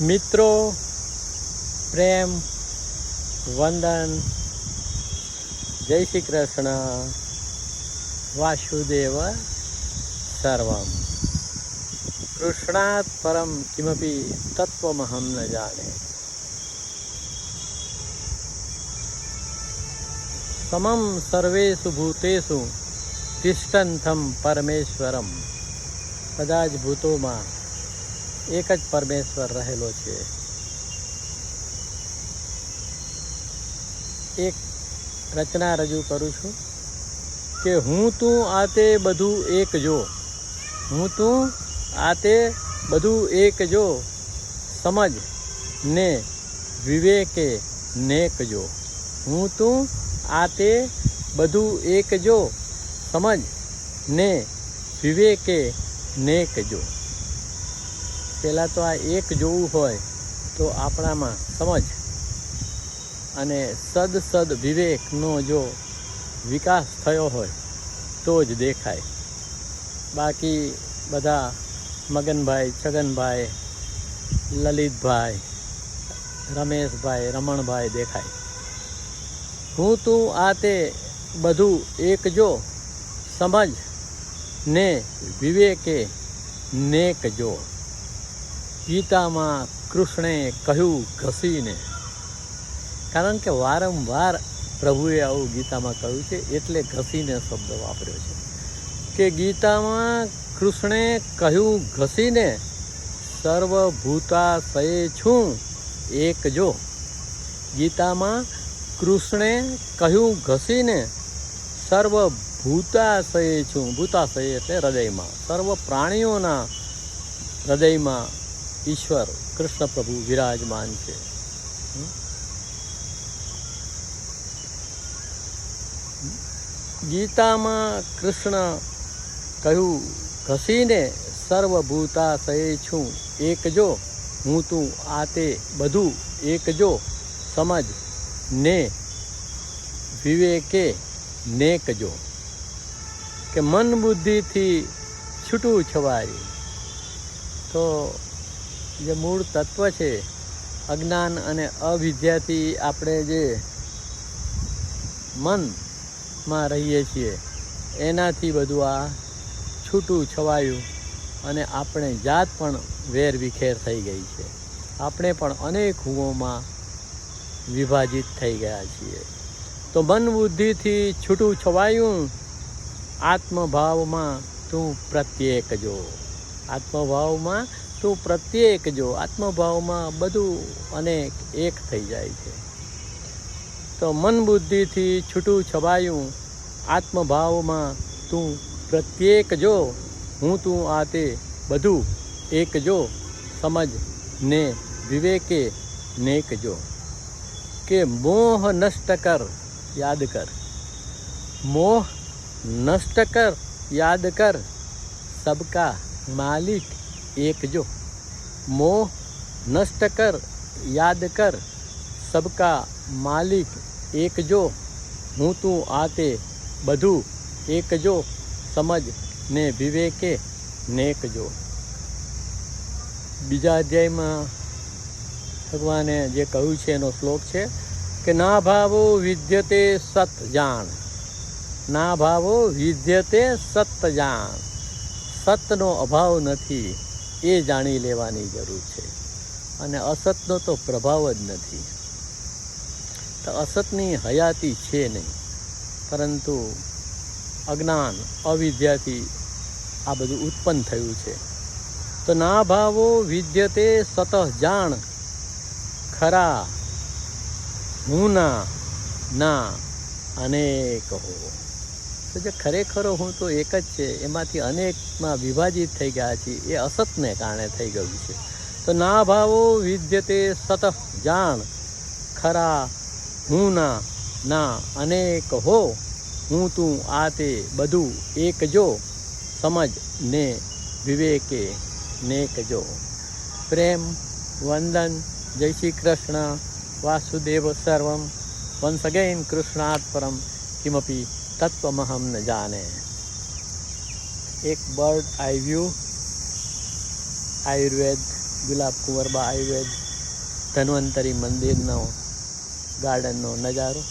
મિત્રો, પ્રેમ, વંદન, જય શ્રી કૃષ્ણ, વાસુદેવ સર્વમ. કૃષ્ણાત પરમ કિમપી તત્વમહમ ન જાણે. સમમ સર્વેષુ ભૂતેષુ તિષ્ઠંથમ પરમેશ્વરમ. બધા જ ભૂતોમાં એક જ પરમેશ્વર રહેલો છે. એક રચના રજૂ કરું છું કે હું તું આ તે બધું એક જો. હું તું આ તે બધું એક જો. સમજ ને વિવેકે નેક જો. હું તું આ તે બધું એક જો. સમજ ને વિવેકે નેક જો. પહેલાં તો આ એક જોવું હોય તો આપણામાં, સમજ? અને સદ સદ વિવેકનો જો વિકાસ થયો હોય, તો જ દેખાય. બાકી બધા મગનભાઈ, છગનભાઈ, લલિતભાઈ, રમેશભાઈ, રમણભાઈ દેખાય. હું તું આ તે બધું એક જો સમજ ને વિવેકે નેક જો. ગીતામાં કૃષ્ણે કહ્યું, ઘસીને. કારણ કે વારંવાર પ્રભુએ આવું ગીતામાં કહ્યું છે, એટલે ઘસીને શબ્દ વાપર્યો છે. કે ગીતામાં કૃષ્ણે કહ્યું, ઘસીને સર્વભૂતાશય છું, એક જો. ગીતામાં કૃષ્ણે કહ્યું, ઘસીને સર્વભૂતાશયે છું. ભૂતાશય એટલે હૃદયમાં. સર્વ પ્રાણીઓના હૃદયમાં ઈશ્વર, કૃષ્ણ પ્રભુ વિરાજમાન છે. ગીતામાં કૃષ્ણ કહ્યું, ઘસીને સર્વભૂતાશય છું. એકજો હું તું આ તે બધું એકજો સમજ ને વિવેકે નેક જો. કે મન બુદ્ધિથી છૂટું છવાય. તો જે મૂળ તત્વ છે, અજ્ઞાન અને અવિદ્યાથી આપણે જે મનમાં રહીએ છીએ, એનાથી બધું આ છૂટું છવાયું અને આપણે જાત પણ વેર વિખેર થઈ ગઈ છે. આપણે પણ અનેક હુઓમાં વિભાજિત થઈ ગયા છીએ. તો મન બુદ્ધિથી છૂટું છવાયું, આત્મભાવમાં તું પ્રત્યેક જો. આત્મભાવમાં તું પ્રત્યેક જો આત્મભાવમાં બધું અનેક એક થઈ જાય છે. તો મન બુદ્ધિથી છૂટું છવાયું આત્મભાવમાં તું પ્રત્યેક જો, હું તું આ તે બધું એક જો, સમજ ને વિવેકે નેક જો. કે મોહ નષ્ટ કર, યાદ કર. મોહ નષ્ટ કર, યાદ કર. સબકા માલિક એક જો મોહ નષ્ટ કર યાદ કર સબકા માલિક એક જો હું તું આ તે બધું એક જો સમજ ને વિવેકે નેક જો બીજા અધ્યાયમાં ભગવાને જે કહ્યું છે, એનો શ્લોક છે કે, ના ભાવો વિદ્યતે સત જાણ. ના ભાવો વિદ્યતે સત જાણ. સતનો અભાવ નથી. એ જાણી લેવાની જરૂર છે. અને અસતનો તો પ્રભાવ જ નથી. તો અસતની હયાતી છે નહીં. પરંતુ અજ્ઞાન, અવિદ્યાથી આ બધું ઉત્પન્ન થયું છે. તો ના ભાવો વિદ્યતે સતઃ જાણ. ખરા, હું ના ના, અનેક હો. તો જે ખરેખરો હું તો એક જ છે, એમાંથી અનેકમાં વિભાજિત થઈ ગયા છીએ. એ અસતને કારણે થઈ ગયું છે. તો ના ભાવો વિદ્યતે સતઃ જાણ. ખરા, હું ના ના, અનેક હો. હું તું આ તે બધું એક જો. સમજ ને વિવેકે નેક જો. પ્રેમ, વંદન, જય શ્રી કૃષ્ણ, વાસુદેવ સર્વમ. વન્સ અગેન કૃષ્ણાત્પરમ. કિમપી તત્વમહમ ન જાને એક બર્ડ આવ્યું વ્યૂ આયુર્વેદ, ગુલાબ કુંવરબા આયુર્વેદ, ધન્વંતરી મંદિરનો, ગાર્ડનનો નજારો.